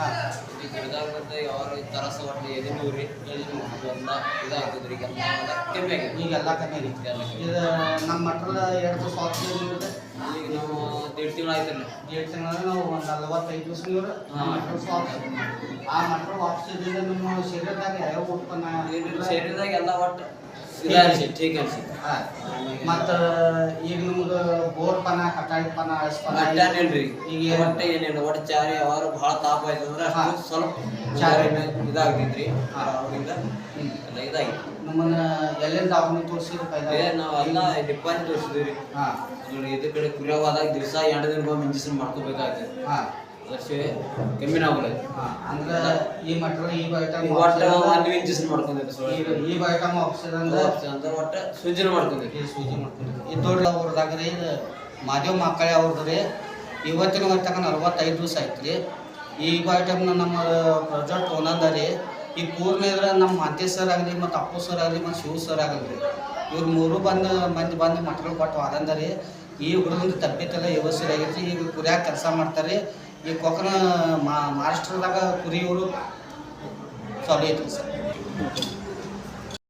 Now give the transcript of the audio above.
ಹಾಂ ಈ ಗಿಡದಾಗ ಯಾರು ಈ ಒಟ್ಟು ಎದಿನೂ ರೀ ಎದಿನೂ ಎಲ್ಲ ಇದಾಗ್ತದ್ರಿ ಈಗ ಎಲ್ಲ ಕಮ್ಮಿ ಆಗೈತಿ ಈಗೆಲ್ಲ ಕಮ್ಮಿ. ಇದು ನಮ್ಮ ಮಟ್ರಲ್ಲ ಎರಡು ದಿವಸ ಆಕ್ಸಿಜನ್ ಇರುತ್ತೆ. ಈಗ ನಾವು ದೇಡ್ ತಿಂಗಳು ಆಯ್ತಲ್ಲ ನಾವು ಒಂದು ನಲವತ್ತೈದು ದಿವಸ ಇವ್ರು ಹಾ. ಮಟ್ರ ಆಕ್ಸಿಜನ್ ಆ ಮಟ್ರ ಆಕ್ಸಿಜನ್ ನಮ್ಮ ಶರೀರದಾಗ ಯಾವ ಉತ್ಪನ್ನ ಶರೀರದಾಗ ಎಲ್ಲ ಒಟ್ಟು. ಇದಾಗಿ ಠೀಕ್ ಅನ್ಸಿ ಮತ್ತು ಈಗ ನಿಮ್ಗೆ ಬೋರ್ ಪನ ಪನ ಈಗ ಒಟ್ಟು ಚಾರಿ ಯಾವಾರು ಭಾಳ ತಾಪ ಆಯ್ತು ಅಂದ್ರೆ. ಸ್ವಲ್ಪ ಚಾರಿ. ಇದಾಗ್ತಿದ್ರಿ. ಎಲ್ಲ ಇದಾಗಿತ್ತು. ನಮ್ಮನ್ನ ಎಲ್ಲೆಲ್ಲಿ ದವಾಖಾನೆ ತೋರಿಸಿದ್ರು ಪೈಲ ನಾವು ಎಲ್ಲ ಡಿಪಾನಿ ತೋರಿಸಿದ್ವಿ ರೀ. ಹಾಂ. ಕಡೆ ಕುರಿಯಾವಾದಾಗ ದಿವಸ ಎರಡು ದಿನ ಇಂಜೆಕ್ಷನ್ ಮಾಡ್ಕೋಬೇಕಾಗ್ತದೆ. ಹಾಂ. ಅದಕ್ಕೆ ಕಮ್ಮಿನ ಆಗೋಲ್ಲ ಅಂದ್ರೆ ಈ ಮಟ್ರ ಈ ಐಟಮ್ ಒಟ್ಟು ಒಂದು ಇಂಜೆಕ್ಷನ್ ಮಾಡ್ಕೊಂಡಿದ್ದೆ ಸೊಳ್ಳೆ ಈ ಐಟಮ್ ಆಪ್ಷನ್ ಅಂದ್ರೆ ಒಟ್ಟು ಸೂಜಿನ ಮಾಡ್ಕೊಂಡಿದ್ದೆ. ಈ ಸೂಜಿ ಮಾಡ್ಕೊಂಡಿದ್ದೆ. ಇದು ದೊಡ್ಡ ಅವ್ರದಾಗ ರೀ ಇದು ಮಾದೇವ್ ಮಕ್ಕಳೇ ಅವ್ರದ್ದು. ರೀ ಇವತ್ತಿನ ಮಟ್ಟಕ್ಕೆ ನಲ್ವತ್ತೈದು ದಿವಸ ಆಯ್ತು ರೀ ಈ ಐಟಮ್ನ ನಮ್ಮ ಪ್ರಾಜೆಕ್ಟ್ ಒಂದೊಂದ ರೀ ಈ ಪೂರ್ಣ ಇದ್ರೆ ನಮ್ಮ ಮಾಧ್ಯ ಸರ್ ಆಗಲಿ ಮತ್ತು ಅಪ್ಪು ಸರ್ ಆಗಲಿ ಮತ್ತು ಶಿವ ಸರ್ ಆಗಲಿ ರೀ ಇವ್ರು ಮೂರು ಬಂದು ಮಂದಿ ಬಂದು ಮಕ್ಕಳು ಕೊಟ್ಟು ವಾದಂದ ರೀ ಈ ಹುಡುಗಂದು ತಪ್ಪಿತಲ್ಲ ವ್ಯವಸ್ಥೆ ಆಗೈತಿ ಈಗ ಕುರಿಯಾಗಿ ಕೆಲಸ ಮಾಡ್ತಾರೆ. ಈ ಕೊಕ್ಕನ ಮಹಾರಾಷ್ಟ್ರದಾಗ ಕುರಿಯವರು ಚಾಲು ಐತ್ರಿ ಸರ್.